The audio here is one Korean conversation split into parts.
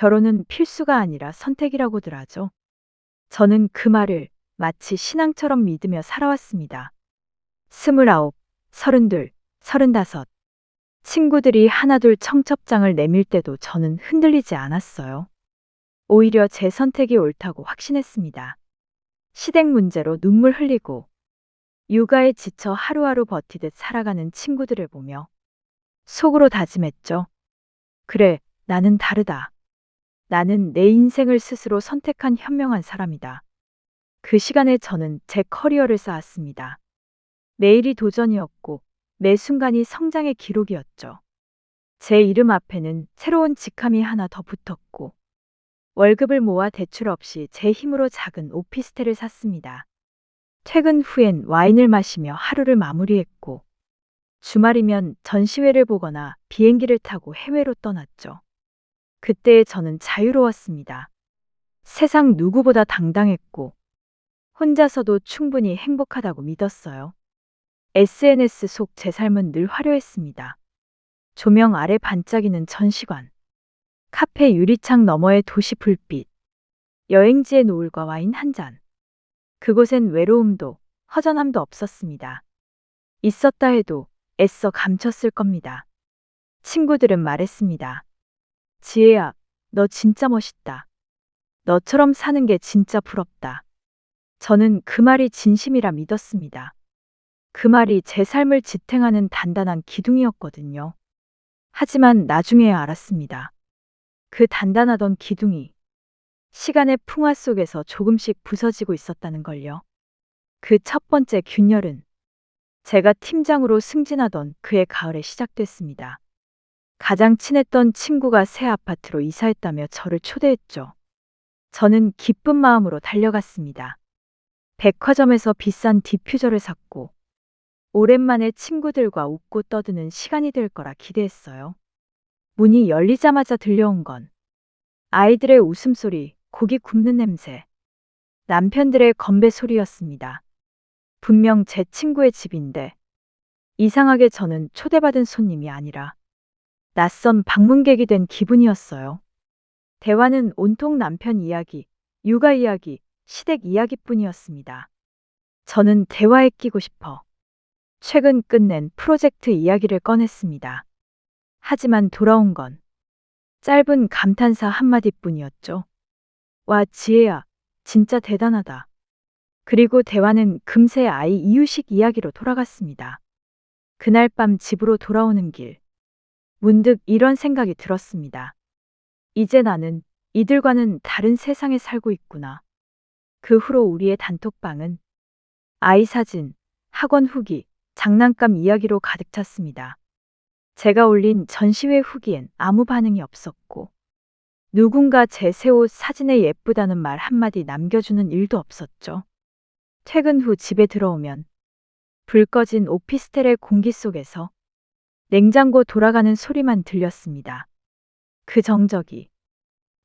결혼은 필수가 아니라 선택이라고들 하죠. 저는 그 말을 마치 신앙처럼 믿으며 살아왔습니다. 스물아홉, 서른둘, 서른다섯. 친구들이 하나둘 청첩장을 내밀 때도 저는 흔들리지 않았어요. 오히려 제 선택이 옳다고 확신했습니다. 시댁 문제로 눈물 흘리고 육아에 지쳐 하루하루 버티듯 살아가는 친구들을 보며 속으로 다짐했죠. 그래, 나는 다르다. 나는 내 인생을 스스로 선택한 현명한 사람이다. 그 시간에 저는 제 커리어를 쌓았습니다. 매일이 도전이었고 매 순간이 성장의 기록이었죠. 제 이름 앞에는 새로운 직함이 하나 더 붙었고 월급을 모아 대출 없이 제 힘으로 작은 오피스텔을 샀습니다. 퇴근 후엔 와인을 마시며 하루를 마무리했고 주말이면 전시회를 보거나 비행기를 타고 해외로 떠났죠. 그때의 저는 자유로웠습니다. 세상 누구보다 당당했고 혼자서도 충분히 행복하다고 믿었어요. SNS 속 제 삶은 늘 화려했습니다. 조명 아래 반짝이는 전시관, 카페 유리창 너머의 도시 불빛, 여행지의 노을과 와인 한 잔. 그곳엔 외로움도 허전함도 없었습니다. 있었다 해도 애써 감췄을 겁니다. 친구들은 말했습니다. 지혜야, 너 진짜 멋있다. 너처럼 사는 게 진짜 부럽다. 저는 그 말이 진심이라 믿었습니다. 그 말이 제 삶을 지탱하는 단단한 기둥이었거든요. 하지만 나중에 알았습니다. 그 단단하던 기둥이 시간의 풍화 속에서 조금씩 부서지고 있었다는 걸요. 그 첫 번째 균열은 제가 팀장으로 승진하던 그해 가을에 시작됐습니다. 가장 친했던 친구가 새 아파트로 이사했다며 저를 초대했죠. 저는 기쁜 마음으로 달려갔습니다. 백화점에서 비싼 디퓨저를 샀고, 오랜만에 친구들과 웃고 떠드는 시간이 될 거라 기대했어요. 문이 열리자마자 들려온 건 아이들의 웃음소리, 고기 굽는 냄새, 남편들의 건배 소리였습니다. 분명 제 친구의 집인데 이상하게 저는 초대받은 손님이 아니라 낯선 방문객이 된 기분이었어요. 대화는 온통 남편 이야기, 육아 이야기, 시댁 이야기뿐이었습니다. 저는 대화에 끼고 싶어 최근 끝낸 프로젝트 이야기를 꺼냈습니다. 하지만 돌아온 건 짧은 감탄사 한마디뿐이었죠. 와, 지혜야, 진짜 대단하다. 그리고 대화는 금세 아이 이유식 이야기로 돌아갔습니다. 그날 밤 집으로 돌아오는 길. 문득 이런 생각이 들었습니다. 이제 나는 이들과는 다른 세상에 살고 있구나. 그 후로 우리의 단톡방은 아이 사진, 학원 후기, 장난감 이야기로 가득 찼습니다. 제가 올린 전시회 후기엔 아무 반응이 없었고, 누군가 제 새 옷 사진에 예쁘다는 말 한마디 남겨주는 일도 없었죠. 퇴근 후 집에 들어오면 불 꺼진 오피스텔의 공기 속에서 냉장고 돌아가는 소리만 들렸습니다. 그 정적이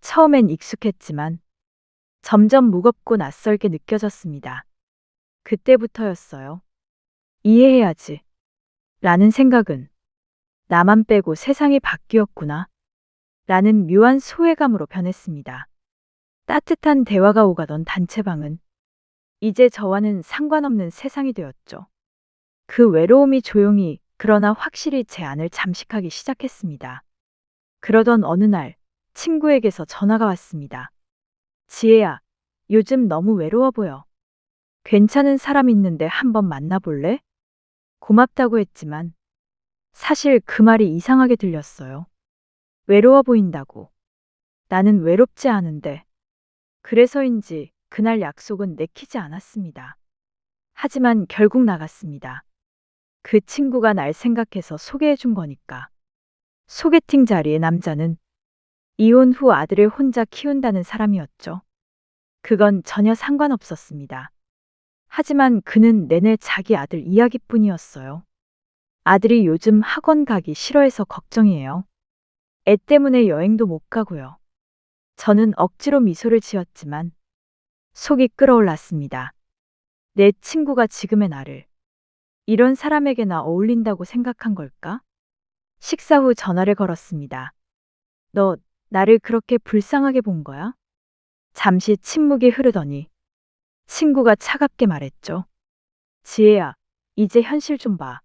처음엔 익숙했지만 점점 무겁고 낯설게 느껴졌습니다. 그때부터였어요. 이해해야지. 라는 생각은 나만 빼고 세상이 바뀌었구나. 라는 묘한 소외감으로 변했습니다. 따뜻한 대화가 오가던 단체방은 이제 저와는 상관없는 세상이 되었죠. 그 외로움이 조용히 그러나 확실히 제 안을 잠식하기 시작했습니다. 그러던 어느 날 친구에게서 전화가 왔습니다. 지혜야, 요즘 너무 외로워 보여. 괜찮은 사람 있는데 한번 만나볼래? 고맙다고 했지만 사실 그 말이 이상하게 들렸어요. 외로워 보인다고. 나는 외롭지 않은데. 그래서인지 그날 약속은 내키지 않았습니다. 하지만 결국 나갔습니다. 그 친구가 날 생각해서 소개해 준 거니까. 소개팅 자리의 남자는 이혼 후 아들을 혼자 키운다는 사람이었죠. 그건 전혀 상관없었습니다. 하지만 그는 내내 자기 아들 이야기뿐이었어요. 아들이 요즘 학원 가기 싫어해서 걱정이에요. 애 때문에 여행도 못 가고요. 저는 억지로 미소를 지었지만 속이 끓어올랐습니다. 내 친구가 지금의 나를 이런 사람에게나 어울린다고 생각한 걸까? 식사 후 전화를 걸었습니다. 너 나를 그렇게 불쌍하게 본 거야? 잠시 침묵이 흐르더니 친구가 차갑게 말했죠. 지혜야, 이제 현실 좀 봐.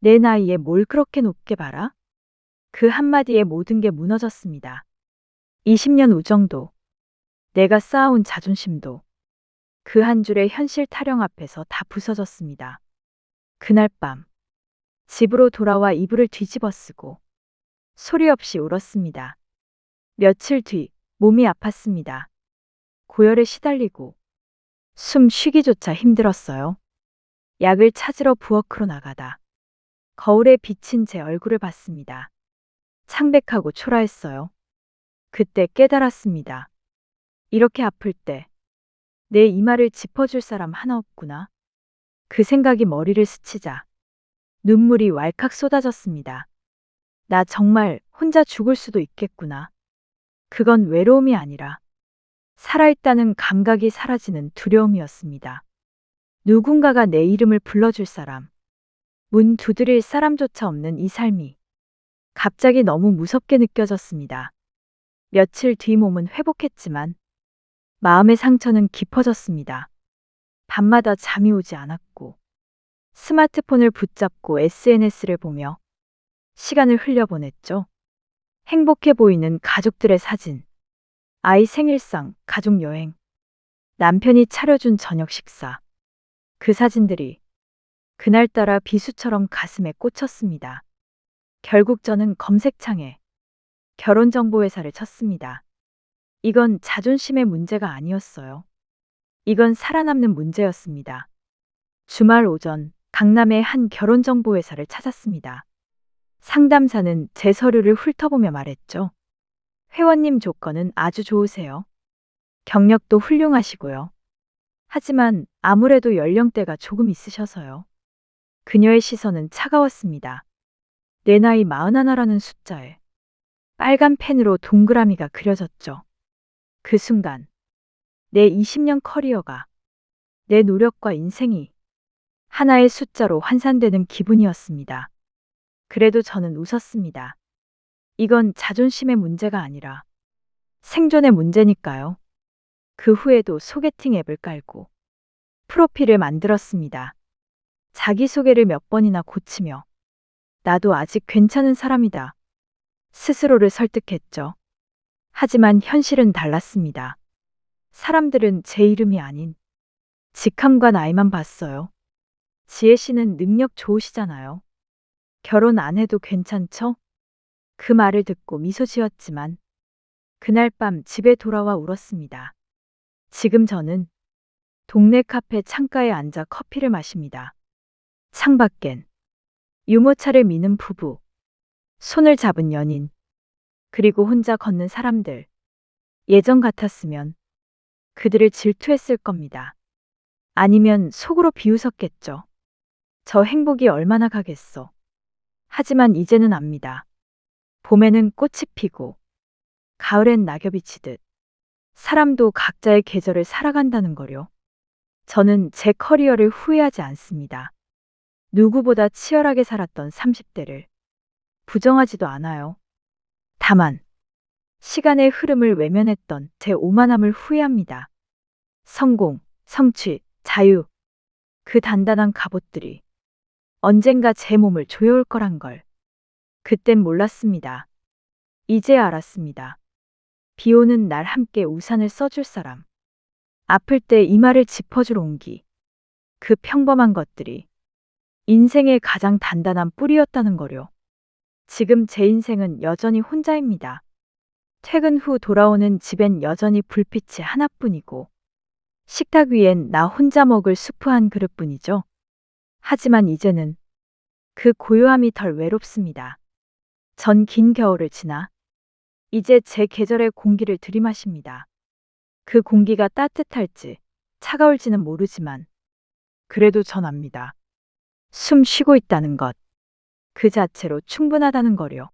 내 나이에 뭘 그렇게 높게 봐라? 그 한마디에 모든 게 무너졌습니다. 20년 우정도, 내가 쌓아온 자존심도, 그 한 줄의 현실 타령 앞에서 다 부서졌습니다. 그날 밤, 집으로 돌아와 이불을 뒤집어 쓰고, 소리 없이 울었습니다. 며칠 뒤, 몸이 아팠습니다. 고열에 시달리고, 숨 쉬기조차 힘들었어요. 약을 찾으러 부엌으로 나가다. 거울에 비친 제 얼굴을 봤습니다. 창백하고 초라했어요. 그때 깨달았습니다. 이렇게 아플 때, 내 이마를 짚어줄 사람 하나 없구나. 그 생각이 머리를 스치자, 눈물이 왈칵 쏟아졌습니다. 나 정말 혼자 죽을 수도 있겠구나. 그건 외로움이 아니라, 살아있다는 감각이 사라지는 두려움이었습니다. 누군가가 내 이름을 불러줄 사람, 문 두드릴 사람조차 없는 이 삶이 갑자기 너무 무섭게 느껴졌습니다. 며칠 뒤 몸은 회복했지만 마음의 상처는 깊어졌습니다. 밤마다 잠이 오지 않았고 스마트폰을 붙잡고 SNS를 보며 시간을 흘려보냈죠. 행복해 보이는 가족들의 사진, 아이 생일상, 가족 여행, 남편이 차려준 저녁 식사. 그 사진들이 그날따라 비수처럼 가슴에 꽂혔습니다. 결국 저는 검색창에 결혼정보회사를 쳤습니다. 이건 자존심의 문제가 아니었어요. 이건 살아남는 문제였습니다. 주말 오전 강남의 한 결혼정보회사를 찾았습니다. 상담사는 제 서류를 훑어보며 말했죠. 회원님 조건은 아주 좋으세요. 경력도 훌륭하시고요. 하지만 아무래도 연령대가 조금 있으셔서요. 그녀의 시선은 차가웠습니다. 내 나이 41라는 숫자에 빨간 펜으로 동그라미가 그려졌죠. 그 순간 내 20년 커리어가 내 노력과 인생이 하나의 숫자로 환산되는 기분이었습니다. 그래도 저는 웃었습니다. 이건 자존심의 문제가 아니라 생존의 문제니까요. 그 후에도 소개팅 앱을 깔고 프로필을 만들었습니다. 자기소개를 몇 번이나 고치며 나도 아직 괜찮은 사람이다. 스스로를 설득했죠. 하지만 현실은 달랐습니다. 사람들은 제 이름이 아닌 직함과 나이만 봤어요. 지혜 씨는 능력 좋으시잖아요. 결혼 안 해도 괜찮죠? 그 말을 듣고 미소 지었지만 그날 밤 집에 돌아와 울었습니다. 지금 저는 동네 카페 창가에 앉아 커피를 마십니다. 창밖엔 유모차를 미는 부부, 손을 잡은 연인, 그리고 혼자 걷는 사람들. 예전 같았으면 그들을 질투했을 겁니다. 아니면 속으로 비웃었겠죠. 저 행복이 얼마나 가겠어. 하지만 이제는 압니다. 봄에는 꽃이 피고, 가을엔 낙엽이 지듯, 사람도 각자의 계절을 살아간다는 거요. 저는 제 커리어를 후회하지 않습니다. 누구보다 치열하게 살았던 30대를 부정하지도 않아요. 다만, 시간의 흐름을 외면했던 제 오만함을 후회합니다. 성공, 성취, 자유. 그 단단한 갑옷들이 언젠가 제 몸을 조여올 거란 걸. 그땐 몰랐습니다. 이제 알았습니다. 비 오는 날 함께 우산을 써줄 사람. 아플 때 이마를 짚어줄 온기. 그 평범한 것들이 인생의 가장 단단한 뿌리였다는 거려. 지금 제 인생은 여전히 혼자입니다. 퇴근 후 돌아오는 집엔 여전히 불빛이 하나뿐이고, 식탁 위엔 나 혼자 먹을 수프 한 그릇뿐이죠. 하지만 이제는 그 고요함이 덜 외롭습니다. 전 긴 겨울을 지나 이제 제 계절의 공기를 들이마십니다. 그 공기가 따뜻할지 차가울지는 모르지만 그래도 전 압니다. 숨 쉬고 있다는 것. 그 자체로 충분하다는 거려.